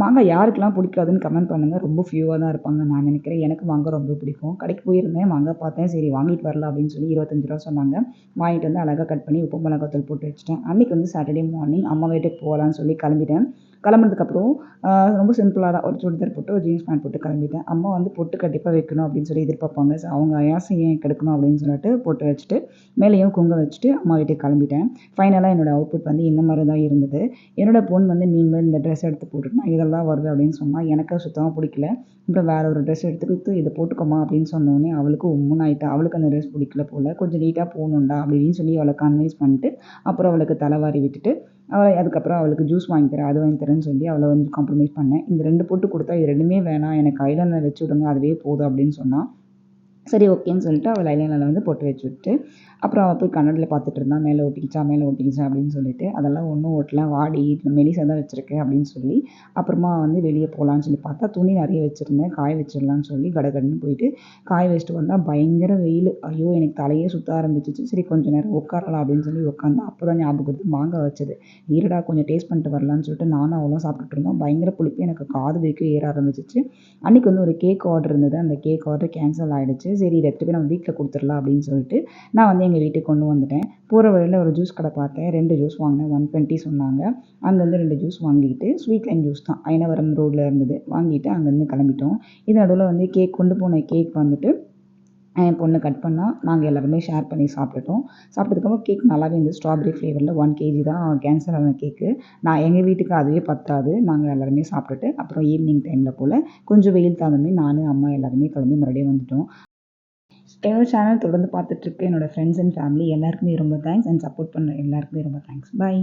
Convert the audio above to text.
மாங்காய் யாருக்கெல்லாம் பிடிக்காதுன்னு கமெண்ட் பண்ணுங்கள் ரொம்ப ஃபியூவாக தான் இருப்பாங்க. நான் நினைக்கிறேன். எனக்கு மாங்காய் ரொம்ப பிடிக்கும். கடைக்கு போயிருந்தேன். மாங்காய் பார்த்தேன். சரி வாங்கிட்டு வரலாம் அப்படின்னு சொல்லி இருபத்தஞ்சி ரூபா சொன்னாங்க. வாங்கிட்டு வந்து அழகாக கட் பண்ணி உப்பு மிளகாத்தூள் போட்டு வச்சுட்டேன். அன்றைக்கி வந்து சாட்டர்டே மார்னிங் அம்மா வீட்டுக்கு போகலான்னு சொல்லி கிளம்பிட்டேன். கிளம்புனதுக்கப்புறம் ரொம்ப சிம்பிளாக தான். ஒரு சுடிதார் போட்டு ஒரு ஜீன்ஸ் பேண்ட் போட்டு கிளம்பிட்டேன். அம்மா வந்து பொட்டு கண்டிப்பாக வைக்கணும் அப்படின்னு சொல்லி எதிர்பார்ப்பாங்க. ஸோ அவங்க ஆசை ஏன் கெடுக்கணும் அப்படின்னு சொல்லிட்டு போட்டு வச்சுட்டு மேலேயும் குங்க வச்சுட்டு அம்மா வீட்டுக்கு கிளம்பிட்டேன். ஃபைனலாக என்னோடய அவுட்புட் வந்து இந்த மாதிரி தான் இருந்தது. என்னோடய பொண்ணு வந்து மீன்மேல் இந்த ட்ரெஸ் எடுத்து போட்டுட்டு நான் இதெல்லாம் வருவேன் அப்படின்னு சொன்னால் எனக்கு சுத்தமாக பிடிக்கல. அப்புறம் வேறு ஒரு ட்ரெஸ் எடுத்து கொடுத்து இதை போட்டுக்கோமா அப்படின்னு சொன்னோடனே அவளுக்கு உம்முன்னு ஆகிட்டா அவளுக்கு அந்த ட்ரெஸ் பிடிக்கல போல். கொஞ்சம் நீட்டாக போகணுண்டா அப்படின்னு சொல்லி அவளை கன்வின்ஸ் பண்ணிட்டு அப்புறம் அவளுக்கு தலைவாரி விட்டுட்டு அவளை அதுக்கப்புறம் அவளுக்கு ஜூஸ் வாங்கி தரேன் அது வாங்கி தரேன்னு சொல்லி அவளை வந்து காம்ப்ரமைஸ் பண்ணேன். இந்த ரெண்டு போட்டு கொடுத்தா இது ரெண்டுமே வேணாம் எனக்கு ஐலைனர் வச்சு விடுங்க அதுவே போதும் அப்படின்னு சொன்னால் சரி ஓகேன்னு சொல்லிட்டு அவள் ஐலைனரில் வந்து பொட்டு வச்சு விட்டு அப்புறம் அவள் போய் கண்ணாடியில் பார்த்துட்டு இருந்தா மேலே ஒட்டிக்கிச்சா மேலே ஒட்டிக்கிச்சா அப்படின்னு சொல்லிட்டு அதெல்லாம் ஒன்றும் ஒட்டல வாடி மெலிசாக தான் வச்சுருக்கேன் அப்படின்னு சொல்லி அப்புறமா வந்து வெளியே போகலான்னு சொல்லி பார்த்தா துணி நிறைய வச்சுருந்தேன் காய வச்சிடலான்னு சொல்லி கடகடன்னு போயிட்டு காய வச்சுட்டு வந்தால் பயங்கர வெயில். ஐயோ எனக்கு தலையே சுற்ற ஆரம்பிச்சிச்சு. சரி கொஞ்சம் நேரம் உட்காரலாம் அப்படின்னு சொல்லி உட்காந்தா அப்போ தான் ஞாபகம் வருது மாங்காய் வச்சது. ஈரடா கொஞ்சம் டேஸ்ட் பண்ணிட்டு வரலான்னு சொல்லிட்டு நானும் அவ்வளோ சாப்பிட்டுட்டு இருந்தோம். பயங்கர புளிப்பு எனக்கு காது வரைக்கும் ஏற ஆரம்பிச்சிச்சு. அன்றைக்கி வந்து ஒரு கேக் ஆர்டர் இருந்தது. அந்த கேக் ஆர்டர் கேன்சல் ஆகிடுச்சு சரி இதை எடுத்துகிட்டு போய் நம்ம வீட்டில் கொடுத்துடலாம் அப்படின்னு சொல்லிட்டு நான் வந்து எங்கள் வீட்டுக்கு கொண்டு வந்துட்டேன். போகிற வழியில் ஒரு ஜூஸ் கடை பார்த்தேன். ரெண்டு ஜூஸ் வாங்கினேன். ஒன் டுவெண்ட்டி சொன்னாங்க. அங்கேருந்து ரெண்டு ஜூஸ் வாங்கிட்டு ஸ்வீட் லைன் ஜூஸ் தான். ஐனவரம் ரோட்டில் இருந்தது. வாங்கிட்டு அங்கேருந்து கிளம்பிட்டோம். இது நடுவில் வந்து கேக் கொண்டு போன கேக் வந்துட்டு என் பொண்ணு கட் பண்ணால் நாங்கள் எல்லாருமே ஷேர் பண்ணி சாப்பிட்டுட்டோம். சாப்பிட்டதுக்கப்புறம் கேக் நல்லாவே இருந்தது. ஸ்ட்ராபெரி ஃப்ளேவரில் ஒன் கேஜி தான் கேன்சல் ஆன கேக்கு நான் எங்கள் வீட்டுக்கு அதுவே பத்தாது. நாங்கள் எல்லாருமே சாப்பிட்டுட்டு அப்புறம் ஈவினிங் டைமில் போல் கொஞ்சம் வெயில் தகுந்த நான் அம்மா எல்லாருமே கிளம்பி மறுபடியும் வந்துட்டோம். என்னோடய சேனல் தொடர்ந்து பார்த்துட்ருக்க என்னோடய ஃப்ரெண்ட்ஸ் அண்ட் ஃபேமிலி எல்லாருக்குமே ரொம்ப தேங்க்ஸ் அண்ட் சப்போர்ட் பண்ண எல்லாருக்குமே ரொம்ப தேங்க்ஸ் பாய்